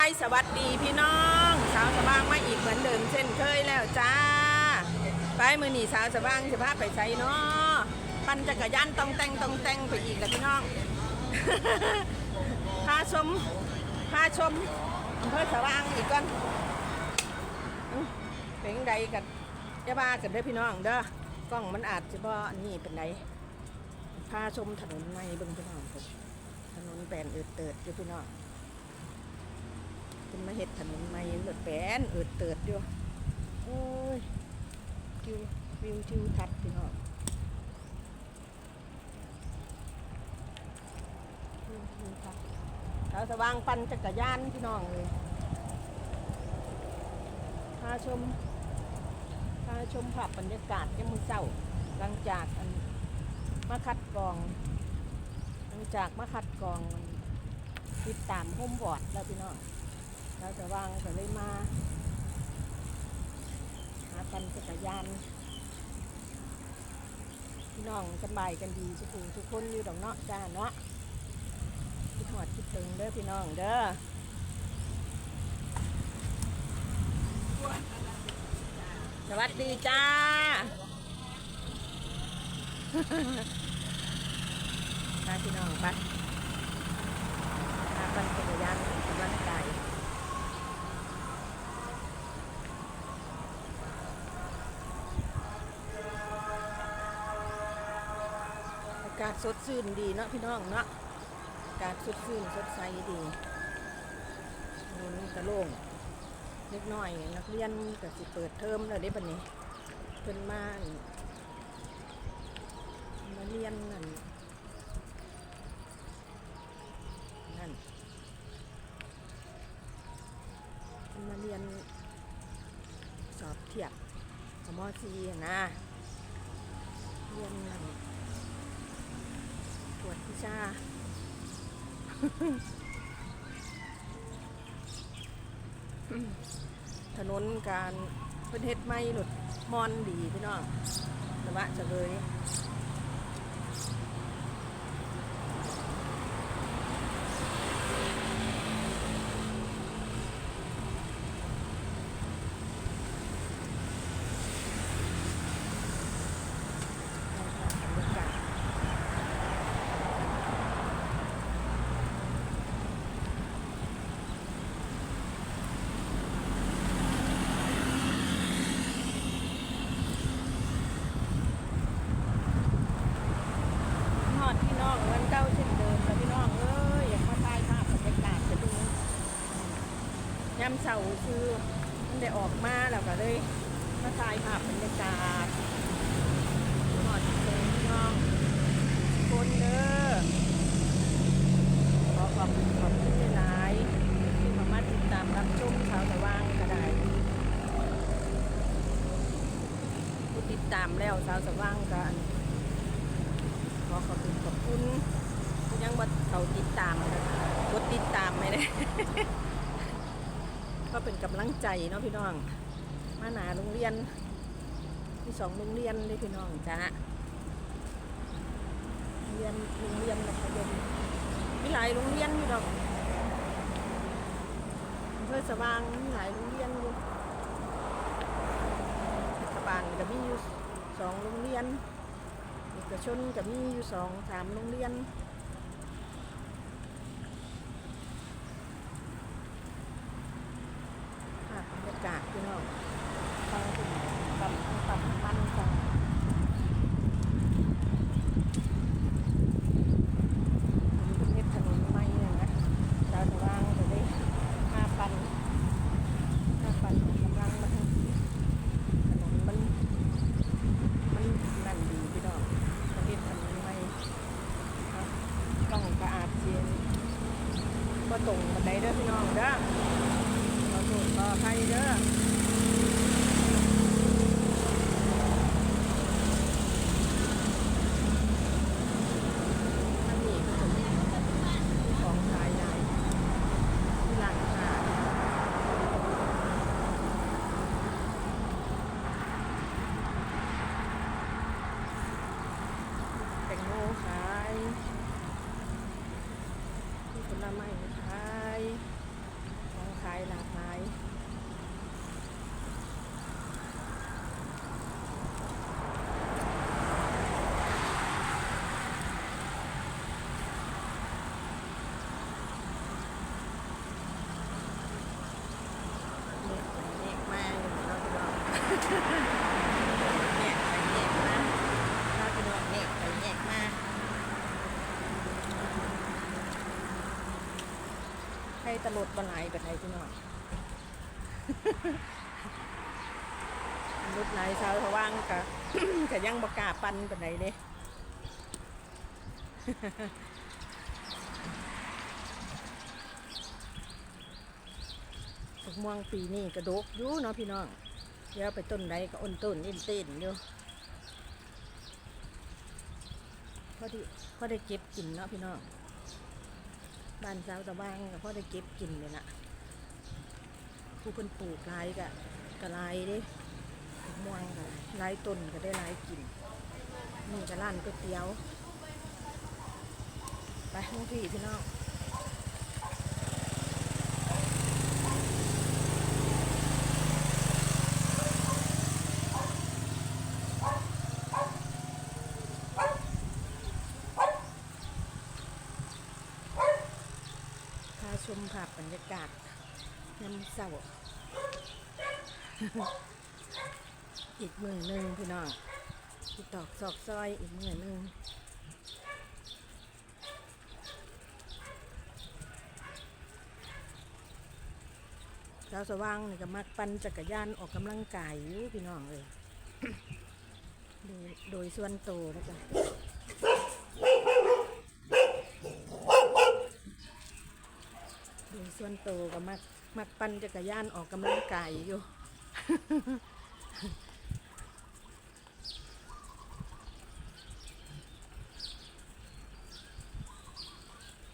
สวัสดีพี่น้องสาวสว่างมาอีกเหมือนเดิมเช่นเคยแล้วจ้า ไปมือหนีสาวสว่างจะพาไปใช้เนาะปั่นจักรยานต้องแต่งต้องแต่งไปอีกแล้วพี่น้องพาชมพาชมอำเภอสว่างอีกก่อนเป็นจั่งใดกันจะพากันเด้พี่น้องเด้อกล้องมันอาจจะบ่นนี้เป็นไรพาชมถนนในเบิ่งพี่น้องถนนแปลนเอิดเติดอยู่พี่น้อง เป็นมาเห็ดถนนใหม่เลือดแปนเอิดเติดอยู่โอ้ยคิววิวทิวทัศน์พี่น้องวิวทิวทัศน์เราสว่างปั่นจักรยานพี่น้องเลยพาชมพาชมภาพบรรยากาศยามมือเศร้าหลังจากอันมาคัดกรอง หลังจากมาคัดกรองติดตามโฮมบอร์ดแล้วพี่น้อง เราจะวางก็เลยมา หาปันจักรยานพี่น้องสบายกันดีทุกคนทุกคนอยู่ดอกเนาะจ้าเนาะคิดหอดคิดถึงเด้อพี่น้องเด้อสวัสดีจ้าพาพี่น้องไปหาปั่นจักรยานออกกำลังกาย สดชื่นดีเนาะพี่น้องเนาะอากาศสดชื่นสดใสดีถนนกระโล่งเล็กน้อย นักเรียนก็สิเปิดเทอมแล้วได้บัดนี้เพิ่นมานมาเรียนนั่นนั่นเพิ่นมาเรียนสอบเทียบสมอซีนะเรียนนั่น จพิชาถนนการเพิ่นเฮ็ดไม่หลุดมอนดีพี่น้องแต่ว่าจะเลยบรรยากาศ หอดพี่น้องเหมือนเก่าเช่นเดิมแล้วพี่น้องเอ้ยอยากมาถ่ายภาพบรรยากาศจะดูยามเสาคือมันได้ออกมาแล้วก็เลยมาถ่ายภาพบรรยากาศหอดเดิมพี่น้องคนเด้อขอขอบคุณขอบคุณหลายๆที่มามาติดตามรับชมข่าวสว่างก็ได้ผู้ติดตามแล้วสาวสว่างกัน ขอขอบคุณขอบคุณที่ยังว่าเขาติดตามนะกดติดตามไม่ได้ ก็เป็นกำลัง ใจเนาะพี่น้อง มาหนาโรงเรียนมีสองโรงเรียนเลยพี่น้องจ้าเรียนโรงเรียนมัธยมมีหลายโรงเรียนอยู่ดอกอำเพื่อสว่างมีหลายโรงเรียนอยู่รัฐบาลก็มีอยู่สองโรงเรียนเอกชนก็มีอยู่สองสามโรงเรียนภาพบรรยากาศพี่น้องฟังถึงปั๊มปั๊มมันฟังอันนี้เป็นเม็ดถนนใหม่เนี่ยนะดาวจะวางจะได้ห้าพันห้าพันกำลังมาทางถนนมัน มันนั่นดีพี่น้องประเทศทำยังไงครับ ต้องกระอาดเชียนก็ตรงบันไดเด้อพี่น้องเด้อขอโทษขออใครเด้อ ไม่ขายของขายหลากหลายเด็กมาอยู่แล้วก ตลดบหลายแบบไหนพี่น้องรุดไหนเช้าเขาว่างกะกะยังบกล้าปันแบบไหนเด้ผักม่วงปีนี้กระดกอยู่เนาะพี่น้องเดี๋ยวไปต้นใดก็อ้นต้นอินเต้นอยู่พอดีพอได้เก็บกินเนาะพี่น้อง บ้านสาวตะบ้างก็พอได้เก็บกินเลยล่ะผู้เพิ่นปลูกหลายกะกะลายเด้ม่วงกะหลายต้นก็ได้หลายกินนี่กะร้านก๋วยเตี๋ยว ไปน้องพี่พี่น้อง พาพบรรยากาศยามเศร้าอีกมือหนึ่งพี่น้องที่ตอกซอกซอยอีกมือหนึ่งสาวสว่างนี่ก็มักปั่นจักรยานออกกำลังกายอยู่พี่น้องเลย โดยโดยส่วนโตวนะจ๊ะ โดย ส่วนโตก็มักมักปั่นจักรยานออกกำลังกายอยู่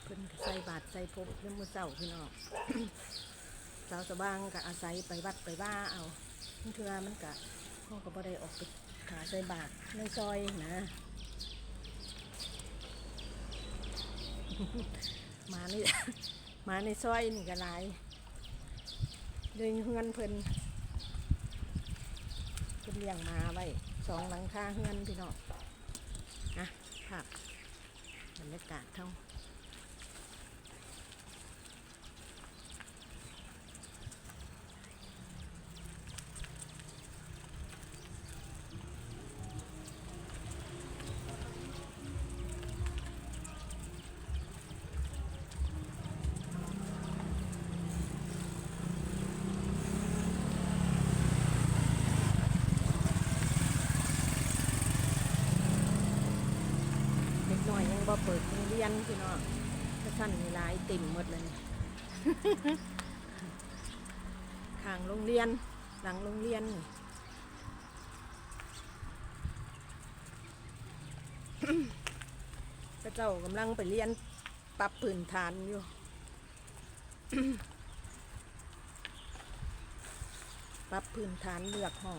เพิ่นก็ใส่บาตรใส่พบเรื่องมือเศร้าพี่น้องสาวสว่างก็อาศัยไปวัดไปว่าเอาเทื่อมันก็พ่อก็บ่ได้ออกไปขาใส่บาตรในซอยนะมาใน มาในซอยนี่ก็หลายเดินเฮือนเพิ่นเพิ่นเลี้ยงมาไว้สองหลังคาเฮือนพี่น้องนะภาพบรรยากาศเท่า บ่เปิดโรงเรียนพี่น้องถ้าสั้นมีลายติ่มหมดเลยข้างโรงเรียน หลังโรงเรียนพระเจ้ากำลังไปเรียนปรับพื้นฐานอยู่ปรับพื้นฐานเลือกหอ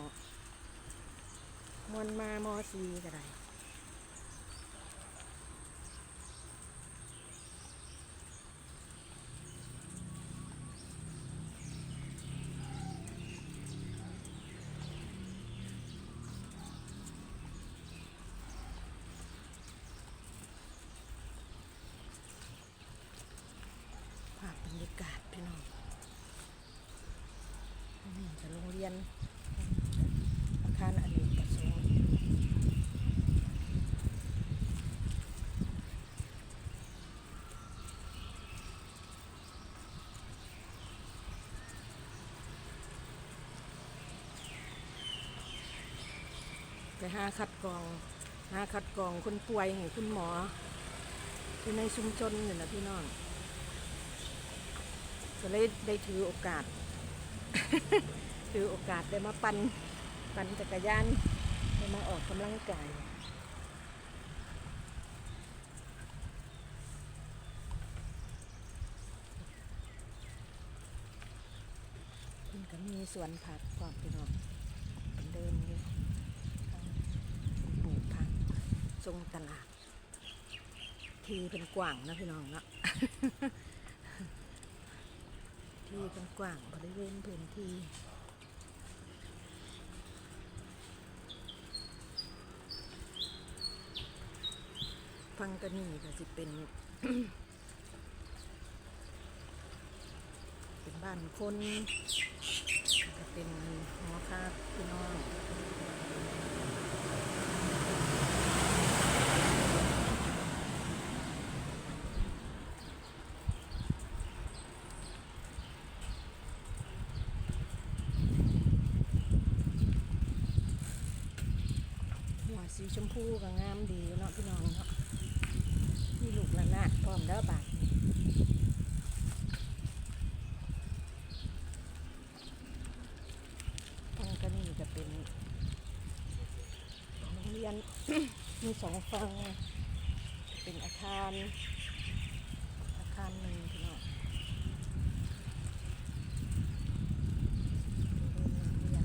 มวนมามอซีก็ได้ ภาพบรรยากาศพี่น้องนี่จะโรงเรียนอาคารอเนกประสงค์ ไปหาคัดกรองหาคัดกรองคนป่วยให้คุณหมออยู่ในชุมชนนี่แหละพี่น้องก็เลยได้ถือโอกาส ถือโอกาสได้มาปันปั่นจักรยานได้มาออกกำลังกายก็มีสวนผักความพี่น้องเป็นเดินอยู่ปลูกผัก ทรงตลาด ทีเป็นกว้างนะพี่น้องเนาะที่กว้างบริเวณพื้นที่ฟังกันนี่ก็สิเป็น เป็นบ้านคนก็เป็นหอครับพี่น้องหัวสี ชมพูก็งามดีเนาะพี่น้องเนาะมีลูกละนาดพร้อมแล้วบาดนี้ทางกันนี่จะเป็นโรงเรียนมีสองฝั่งเป็นอาคาร อาคารหนึ่งพี่น้องเป็นโรงเรียน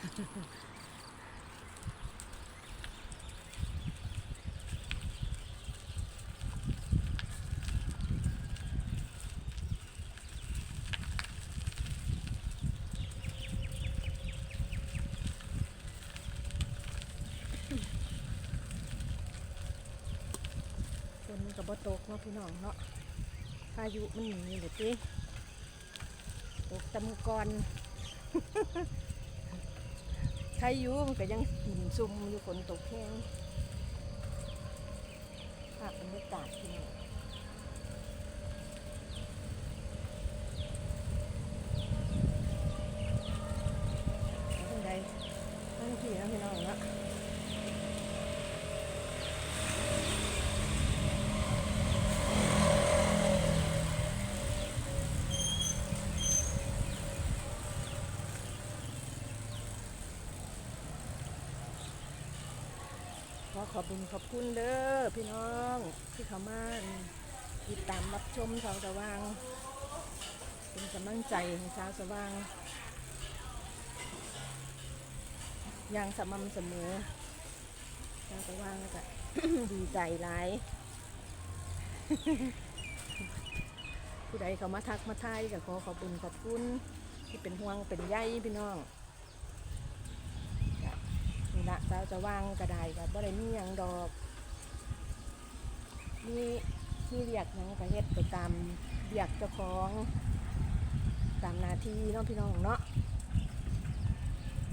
ฝ นกับบตกเนาะพี่น้องเนาะพายุมันหนีเลยติตกตะมือก่อน ครอยู่มันก็ยังหินซุ่มอยู่ฝนตกแห้งภาพบรรยากาศที่นี่ไงทั้งที่นะพี่น้องเนาะ ขอขอบคุณขอบคุณเด้อพี่น้องที่เขามาติดตามรับชมชาวสว่าง เป็นกำลังใจให้ชาวสว่าง อย่างสม่ำเสมอชาวสว่างก็ดีใจหลายผู้ใดเขามาทักมาทายก็ขอขอบคุณขอบคุณที่เป็นห่วงเป็นใยพี่น้อง นี่ละสาวจะว่างกระไดกับบ่ได้มีหยังดอกมีมีเรียกหยังก็เฮ็ดไปตามเรียกเจ้าของตามหนาทีเนาะพี่น้องเนาะ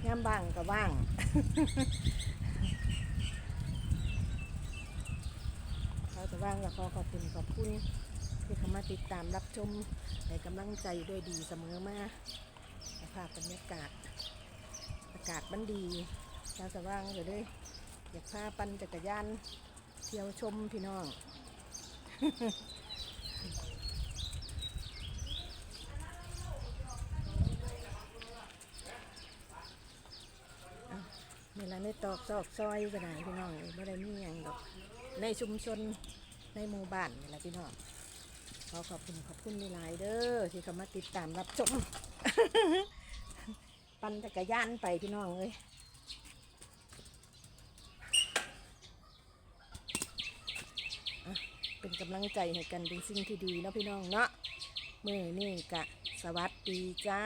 ยามบ้างก็ว่างเขาจะว่างก็ขอขอบคุณขอบคุณที่เข้ามาติดตามรับชมในกำลังใจด้วยดีเสมอมาสภาพบรรยากาศอากาศมันดี ชาวสว่างก็เลยอยากพาปั่นจักรยานเที่ยวชมพี่น้อง นี่ละในตอกซอกซอยก็ได้พี่น้องไม่ได้มีอย่างดอก ในชุมชนในหมู่บ้านนี่แหละพี่น้องขอขอบคุณขอบคุณหลายเด้อที่เข้ามาติดตามรับชม ปั่นจักรยานไปพี่น้องเลยอะ เป็นกำลังใจให้กันเป็นสิ่งที่ดีเนาะพี่น้องเนาะมือนี่กะ สวัสดีจ้า